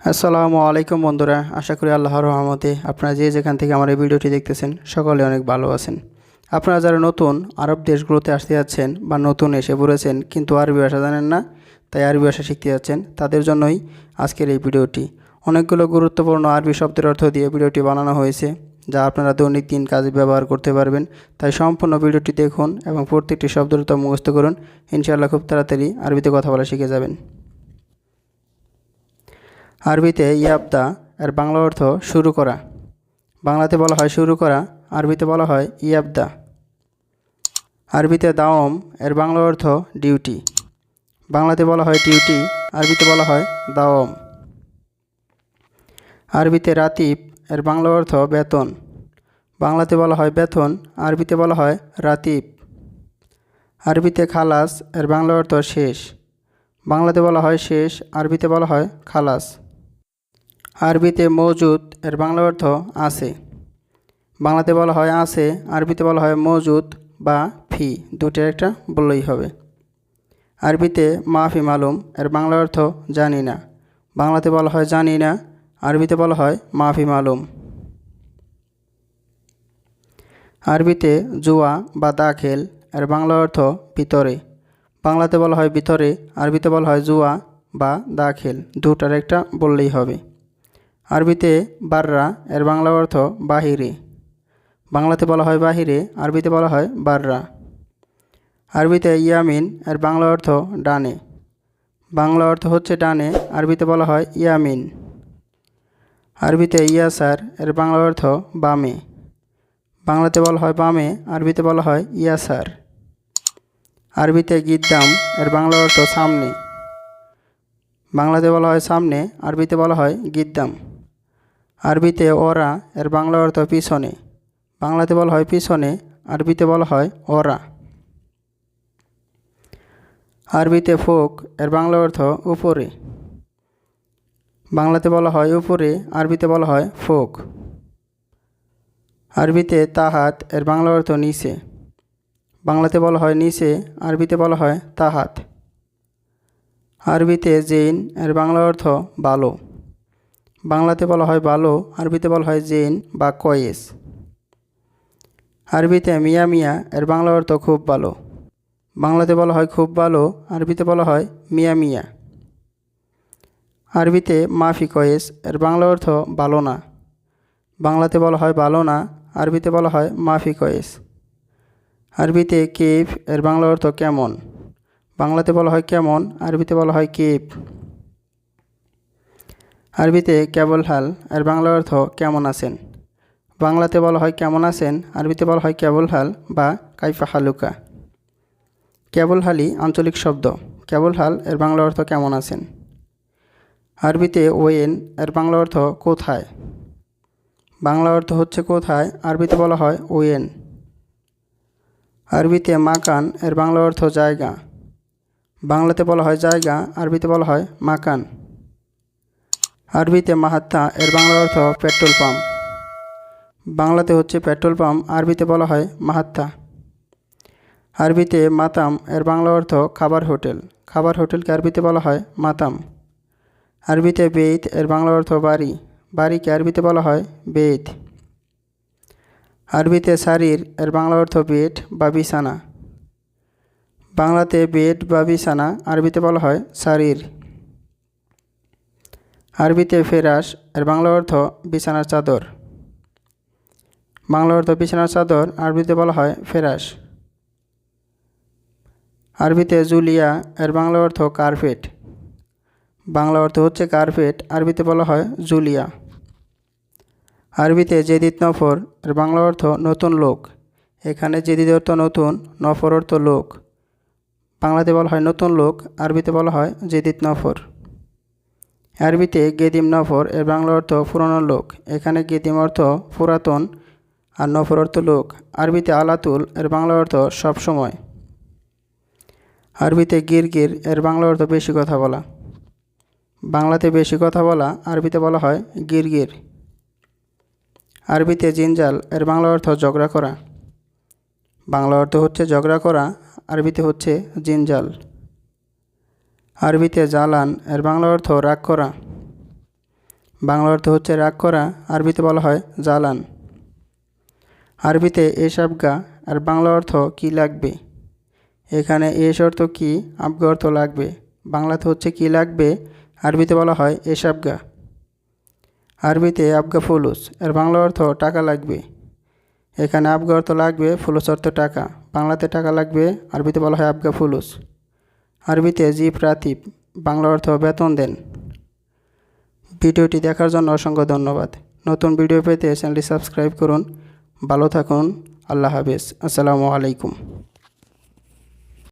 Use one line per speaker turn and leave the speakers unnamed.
আসসালামু আলাইকুম বন্ধুরা, আশা করি আল্লাহর রহমতে আপনারা যে যেখান থেকে আমার এই ভিডিওটি দেখতেছেন, সকলে অনেক ভালো আছেন। আপনারা যারা নতুন, আরব দেশগুলোতে আসতে যাচ্ছেন বা নতুন এসে পড়েছেন, কিন্তু আরবি ভাষা জানেন না, তাই আরবি ভাষা শিখতে যাচ্ছেন, তাদের জন্যই আজকের এই ভিডিওটি। অনেকগুলো গুরুত্বপূর্ণ আরবি শব্দের অর্থ দিয়ে ভিডিওটি বানানো হয়েছে, যা আপনারা দৈনিক দিন কাজে ব্যবহার করতে পারবেন। তাই সম্পূর্ণ ভিডিওটি দেখুন এবং প্রত্যেকটি শব্দের অর্থ মুখস্থ করুন। ইনশাআল্লাহ খুব তাড়াতাড়ি আরবিতে কথা বলা শিখে যাবেন। আরবিতে ইয়াবদা, এর বাংলা অর্থ শুরু করা। বাংলাতে বলা হয় শুরু করা, আরবিতে বলা হয় ইয়াবদা। আরবিতে দাওম, এর বাংলা অর্থ ডিউটি। বাংলাতে বলা হয় ডিউটি, আরবিতে বলা হয় দাওম। আরবিতে রাতিব, এর বাংলা অর্থ বেতন। বাংলাতে বলা হয় বেতন, আরবিতে বলা হয় রাতিব। আরবিতে খালাস, এর বাংলা অর্থ শেষ। বাংলাতে বলা হয় শেষ, আরবিতে বলা হয় খালাস। আরবিতে মজুদ, এর বাংলা অর্থ আছে। বাংলাতে বলা হয় আছে, আরবিতে বলা হয় মজুদ বা ফি দুটোর একটা বললেই হবে। আরবিতে মাফি মালুম, এর বাংলা অর্থ জানি না। বাংলাতে বলা হয় জানি না, আরবিতে বলা হয় মাফি মালুম। আরবিতে জুয়া বা দাখেল, এর বাংলা অর্থ ভিতরে। বাংলাতে বলা হয় ভিতরে, আরবিতে বলা হয় জুয়া বা দাখেল দুটার একটা বললেই হবে। আরবিতে বাররা, এর বাংলা অর্থ বাহিরে। বাংলাতে বলা হয় বাহিরে, আরবিতে বলা হয় বাররা। আরবিতে ইয়ামিন, এর বাংলা অর্থ ডানে। বাংলা অর্থ হচ্ছে ডানে, আরবিতে বলা হয় ইয়ামিন। আরবিতে ইয়াসার, এর বাংলা অর্থ বামে। বাংলাতে বলা হয় বামে, আরবিতে বলা হয় ইয়াসার। আরবিতে গিদ্দাম, এর বাংলা অর্থ সামনে। বাংলাতে বলা হয় সামনে, আরবিতে বলা হয় গিদ্দাম। আরবিতে ওরা, এর বাংলা অর্থ পিছনে। বাংলাতে বলা হয় পিছনে, আরবিতে বলা হয় ওরা। আরবিতে ফোক, এর বাংলা অর্থ উপরে। বাংলাতে বলা হয় উপরে, আরবিতে বলা হয় ফোক। আরবিতে তাহাত, এর বাংলা অর্থ নিচে। বাংলাতে বলা হয় নিচে, আরবিতে বলা হয় তাহাত। আরবিতে জেইন, এর বাংলা অর্থ ভালো বাংলাতে বলা হয় বালো, আরবিতে বলা হয় জেন বা কয়েস। আরবিতে মিয়া মিয়া, এর বাংলা অর্থ খুব ভালো বাংলাতে বলা হয় খুব ভালো আরবিতে বলা হয় মিয়া মিয়া। আরবিতে মাফি কয়েস, এর বাংলা অর্থ ভালো না। বাংলাতে বলা হয় ভালো না, আরবিতে বলা হয় মাফি কয়েস। আরবিতে কেফ, এর বাংলা অর্থ কেমন? বাংলাতে বলা হয় কেমন, আরবিতে বলা হয় কেপ আরবিতে কেবল হাল এর বাংলা অর্থ কেমন আছেন? বাংলাতে বলা হয় কেমন আছেন, আরবিতে বলা হয় কেবল হাল বা কাইফা হালুকা। কেবল হালি আঞ্চলিক শব্দ, কেবল হাল, এর বাংলা অর্থ কেমন আছেন? আরবিতে ওয়েন, এর বাংলা অর্থ কোথায়? বাংলা অর্থ হচ্ছে কোথায়, আরবিতে বলা হয় ওয়েন। আরবিতে মাকান, এর বাংলা অর্থ জায়গা। বাংলাতে বলা হয় জায়গা, আরবিতে বলা হয় মাকান। আরবিতে মাহাত্তা, এর বাংলা অর্থ পেট্রোল পাম্প। বাংলাতে হচ্ছে পেট্রোল পাম্প, আরবিতে বলা হয় মাহাত্তা। আরবিতে মাতাম, এর বাংলা অর্থ খাবার হোটেল। খাবার হোটেলকে আরবিতে বলা হয় মাতাম। আরবিতে বেদ এর বাংলা অর্থ বাড়ি। বাড়িকে আরবিতে বলা হয় বেদ আরবিতে শারীর এর বাংলা অর্থ বেড বা বিছানা। বাংলাতে বেড বা বিছানা, আরবিতে বলা হয় শারীর আরবিতে ফেরাস, এর বাংলা অর্থ বিছানার চাদর। বাংলা অর্থ বিছানার চাদর, আরবিতে বলা হয় ফেরাস। আরবিতে জুলিয়া, এর বাংলা অর্থ কার্পেট। বাংলা অর্থ হচ্ছে কার্পেট, আরবিতে বলা হয় জুলিয়া। আরবিতে জেদিত নফর, এর বাংলা অর্থ নতুন লোক। এখানে জেদিদ অর্থ নতুন, নফর অর্থ লোক। বাংলাতে বলা হয় নতুন লোক, আরবিতে বলা হয় জেদিত নফর। আরবিতে গেদিম নফর এর বাংলা অর্থ পুরনো লোক। এখানে গেদিম অর্থ পুরাতন আর নফর অর্থ লোক। আরবিতে আলাতুল এর বাংলা অর্থ সবসময় আরবিতে গিরগির এর বাংলা অর্থ বেশি কথা বলা। বাংলাতে বেশি কথা বলা, আরবিতে বলা হয় গিরগির। আরবিতে জিনজাল এর বাংলা অর্থ ঝগড়া করা। বাংলা অর্থ হচ্ছে ঝগড়া করা, আরবিতে হচ্ছে জিনজাল। আরবিতে জালান, এর বাংলা অর্থ রাগ করা। বাংলা অর্থ হচ্ছে রাগ করা, আরবিতে বলা হয় জ্বালান আরবিতে এস আবগা আর বাংলা অর্থ কি লাগবে? এখানে এস অর্থ কি আবগা অর্থ লাগবে। বাংলাতে হচ্ছে কি লাগবে, আরবিতে বলা হয় এস আবগা আরবিতে আবগা ফুলুস, এর বাংলা অর্থ টাকা লাগবে। এখানে আবগা অর্থ লাগবে, ফুলুস অর্থ টাকা। বাংলাতে টাকা লাগবে, আরবিতে বলা হয় আবগা ফুলুস। আরবিতে জি প্রাতিপ বাংলা অর্থ বেতন দেন। ভিডিওটি দেখার জন্য অসংখ্য ধন্যবাদ। নতুন ভিডিও পেতে চ্যানেলটি সাবস্ক্রাইব করুন। ভালো থাকুন। আল্লাহ হাফিজ। আসসালামু আলাইকুম।